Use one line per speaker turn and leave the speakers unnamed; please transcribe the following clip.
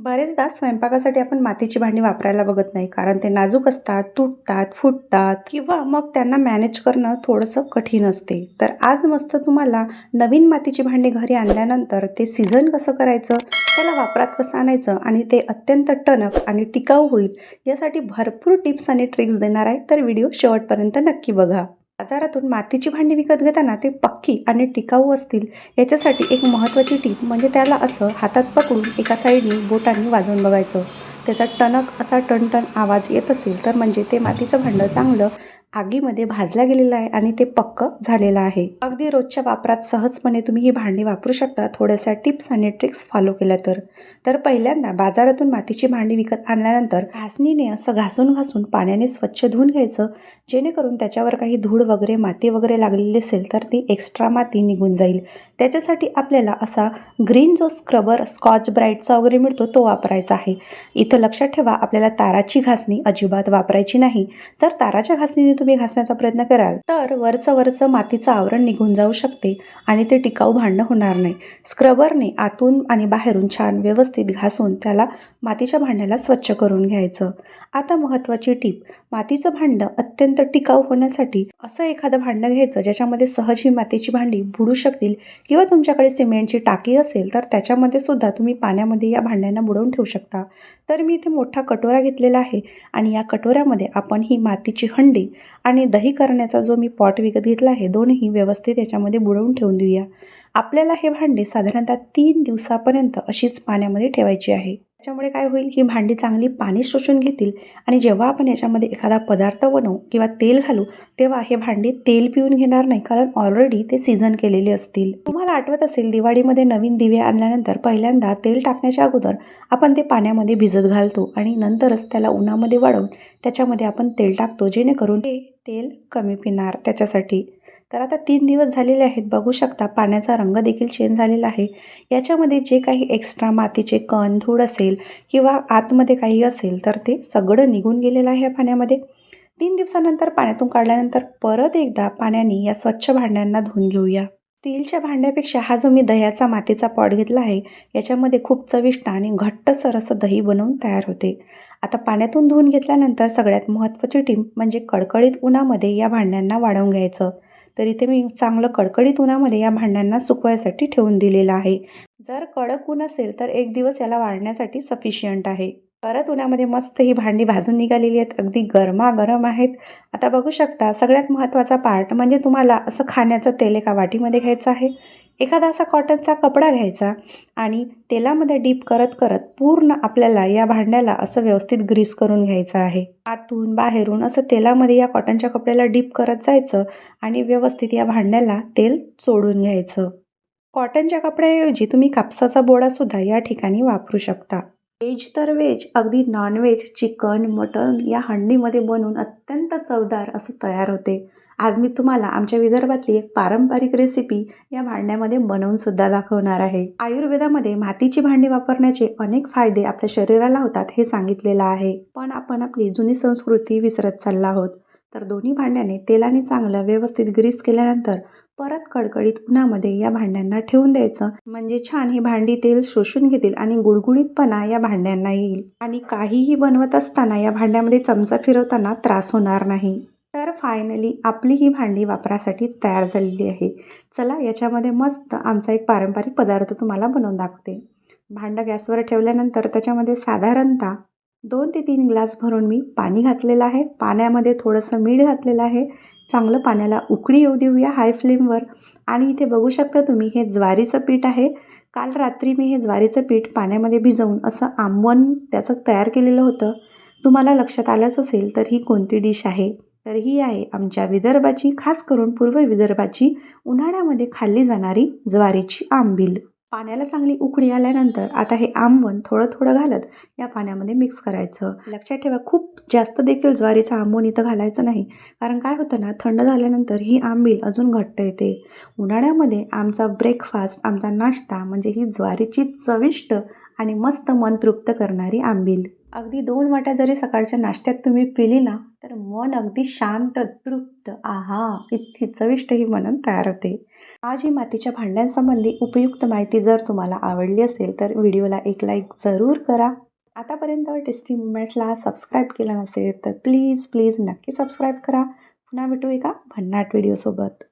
बरेचदा स्वयंपाकासाठी आपण मातीची भांडी वापरायला बघत नाही कारण ते नाजूक असतात तुटतात फुटतात किंवा मग त्यांना मॅनेज करणं थोडंसं कठीण असते. तर आज मस्त तुम्हाला नवीन मातीची भांडी घरी आणल्यानंतर ते सीझन कसं करायचं त्याला वापरात कसं आणायचं आणि ते अत्यंत टणक आणि टिकाऊ होईल यासाठी भरपूर टिप्स आणि ट्रिक्स देणार आहे तर व्हिडिओ शेवटपर्यंत नक्की बघा. बाजारातून मातीची भांडी विकत घेताना ते पक्की आणि टिकाऊ असतील याच्यासाठी एक महत्त्वाची टीप म्हणजे त्याला असं हातात पकडून एका साईडनी बोटांनी वाजवून बघायचं. त्याचा टणक असा टणटण आवाज येत असेल तर म्हणजे ते मातीचं भांडं चांगलं आगीमध्ये भाजला गेलेलं आहे आणि ते पक्क झालेलं आहे. अगदी रोजच्या वापरात सहजपणे तुम्ही ही भांडी वापरू शकता. थोड्याशा टिप्स आणि ट्रिक्स फॉलो केल्या तर. तर पहिल्यांदा बाजारातून मातीची भांडी विकत आणल्यानंतर घासणीने असं घासून घासून पाण्याने स्वच्छ धुवून घ्यायचं. जेणेकरून त्याच्यावर काही धूळ वगैरे माती वगैरे लागलेली असेल तर ती एक्स्ट्रा माती निघून जाईल. त्याच्यासाठी आपल्याला असा ग्रीन जो स्क्रबर स्कॉच ब्राईटचा वगैरे मिळतो तो वापरायचा आहे. इथं लक्षात ठेवा आपल्याला ताराची घासणी अजिबात वापरायची नाही. तर ताराच्या घासणीने तुम्ही घासण्याचा प्रयत्न कराल तर वरचं वरचं मातीचं आवरण निघून जाऊ शकते आणि ते टिकाऊ भांडणं होणार नाही. स्क्रबरने आतून आणि बाहेरून छान व्यवस्थित घासून त्याला मातीच्या भांड्याला स्वच्छ करून घ्यायचं. आता महत्त्वाची टीप. मातीचं भांडं अत्यंत टिकाऊ होण्यासाठी असं एखादं भांडं घ्यायचं ज्याच्यामध्ये सहज ही मातीची भांडी बुडू शकतील किंवा तुमच्याकडे सिमेंटची टाकी असेल तर त्याच्यामध्ये सुद्धा तुम्ही पाण्यामध्ये या भांड्यांना बुडवून ठेवू शकता. तर मी इथे मोठा कटोरा घेतलेला आहे आणि या कटोऱ्यामध्ये आपण ही मातीची हंडी आणि दही करण्याचा जो मी पॉट विकत घेतला आहे दोन्ही व्यवस्थित याच्यामध्ये बुडवून ठेवून देऊया. आपल्याला हे भांडे साधारणतः तीन दिवसापर्यंत अशीच पाण्यामध्ये ठेवायची आहे. त्याच्यामुळे काय होईल? ही भांडी चांगली पाणी शोषून घेतील आणि जेव्हा आपण याच्यामध्ये एखादा पदार्थ बनवू किंवा तेल घालू तेव्हा हे भांडी तेल पिऊन घेणार नाही कारण ऑलरेडी ते सीझन केलेले असतील. तुम्हाला आठवत असेल दिवाळीमध्ये नवीन दिवे आणल्यानंतर पहिल्यांदा तेल टाकण्याच्या अगोदर आपण ते पाण्यामध्ये भिजत घालतो आणि नंतरच त्याला उन्हामध्ये वाढवून त्याच्यामध्ये आपण तेल टाकतो जेणेकरून ते तेल कमी पिणार त्याच्यासाठी. तर आता तीन दिवस झालेले आहेत. बघू शकता पाण्याचा रंग देखील चेंज झालेला आहे. याच्यामध्ये जे काही एक्स्ट्रा मातीचे कण धूळ असेल किंवा आतमध्ये काही असेल तर ते सगळं निघून गेलेलं आहे या पाण्यामध्ये. तीन दिवसानंतर पाण्यातून काढल्यानंतर परत एकदा पाण्याने या स्वच्छ भांड्यांना धुवून घेऊया. स्टीलच्या भांड्यापेक्षा हा जो मी दह्याचा मातीचा पॉट घेतला आहे याच्यामध्ये खूप चविष्ट आणि घट्टसर असं दही बनवून तयार होते. आता पाण्यातून धुवून घेतल्यानंतर सगळ्यात महत्त्वाची टीम म्हणजे कडकडीत उन्हामध्ये या भांड्यांना वाढवून घ्यायचं. तर इथे मी चांगलं कडकडीत उन्हामध्ये या भांड्यांना सुकवायसाठी ठेवून दिलेलं आहे. जर कडक ऊन असेल तर एक दिवस याला वाढण्यासाठी सफिशियंट आहे. परत उन्हामध्ये मस्त ही भांडी भाजून निघालेली आहेत. अगदी गरमागरम आहेत. आता बघू शकता सगळ्यात महत्त्वाचा पार्ट म्हणजे तुम्हाला असं खाण्याचं तेल एका वाटीमध्ये घ्यायचं आहे. एखादा असा कॉटनचा कपडा घ्यायचा आणि तेलामध्ये डीप करत करत पूर्ण आपल्याला या भांड्याला असं व्यवस्थित ग्रीस करून घ्यायचं आहे. आतून बाहेरून असं तेलामध्ये या कॉटनच्या कपड्याला डीप करत जायचं आणि व्यवस्थित या भांड्याला तेल चोडून घ्यायचं. कॉटनच्या कपड्याऐवजी तुम्ही कापसाचा बोडासुद्धा या ठिकाणी वापरू शकता. व्हेज तर व्हेज अगदी नॉनव्हेज चिकन मटन या हंडीमध्ये बनवून अत्यंत चवदार असं तयार होते. आज मी तुम्हाला आमच्या विदर्भातली एक पारंपरिक रेसिपी या भांड्यामध्ये बनवून सुद्धा दाखवणार आहे. आयुर्वेदामध्ये मातीची भांडी वापरण्याचे अनेक फायदे आपल्या शरीराला होतात हे सांगितलेलं आहे. पण आपण आपली जुनी संस्कृती विसरत चालला आहोत. तर दोन्ही भांड्याने तेलाने चांगलं व्यवस्थित ग्रीस केल्यानंतर परत कडकडीत उन्हामध्ये या भांड्यांना ठेवून द्यायचं. म्हणजे छान ही भांडी तेल शोषून घेतील आणि गुळगुळीतपणा या भांड्यांना येईल. आणि काहीही बनवत असताना या भांड्यामध्ये चमचा फिरवताना त्रास होणार नाही. तर फायनली आपली ही भांडी वापरासाठी तयार झालेली आहे. चला याच्यामध्ये मस्त आमचा एक पारंपरिक पदार्थ तुम्हाला बनवून दाखवते भांडं गॅसवर ठेवल्यानंतर त्याच्यामध्ये साधारणतः दोन ते तीन ग्लास भरून मी पाणी घातलेलं आहे. पाण्यामध्ये थोडंसं मीठ घातलेलं आहे. चांगलं पाण्याला उकळी येऊ देऊया हाय फ्लेमवर आणि इथे बघू शकता तुम्ही हे ज्वारीचं पीठ आहे. काल रात्री मी हे ज्वारीचं पीठ पाण्यामध्ये भिजवून असं आंबवण त्याचं तयार केलेलं होतं. तुम्हाला लक्षात आलंच असेल तर ही कोणती डिश आहे? तर ही आहे आमच्या विदर्भाची खास करून पूर्व विदर्भाची उन्हाळ्यामध्ये खाल्ली जाणारी ज्वारीची आंबील. पाण्याला चांगली उकळी आल्यानंतर आता हे आंबवण थोडं थोडं घालत या पाण्यामध्ये मिक्स करायचं. लक्षात ठेवा खूप जास्त देखील ज्वारीचं आंबवण इथं घालायचं नाही. कारण काय होतं ना थंड झाल्यानंतर ही आंबील अजून घट्ट येते. उन्हाळ्यामध्ये आमचा ब्रेकफास्ट आमचा नाश्ता म्हणजे ही ज्वारीची चविष्ट आणि मस्त मन तृप्त करणारी आंबील. अगदी दोन वाट्या जरी सकाळच्या नाश्त्यात तुम्ही पिली ना तर मन अगदी शांत तृप्त. आहा इतकी चविष्ट ही म्हणून तयार होते. आज ही मातीच्या भांड्यांसंबंधी उपयुक्त माहिती जर तुम्हाला आवडली असेल तर व्हिडिओला एक लाईक जरूर करा. आतापर्यंत टेस्टी मुवमेंटला सबस्क्राईब केलं नसेल तर प्लीज प्लीज नक्की सबस्क्राईब करा. पुन्हा भेटू एका भन्नाट व्हिडिओसोबत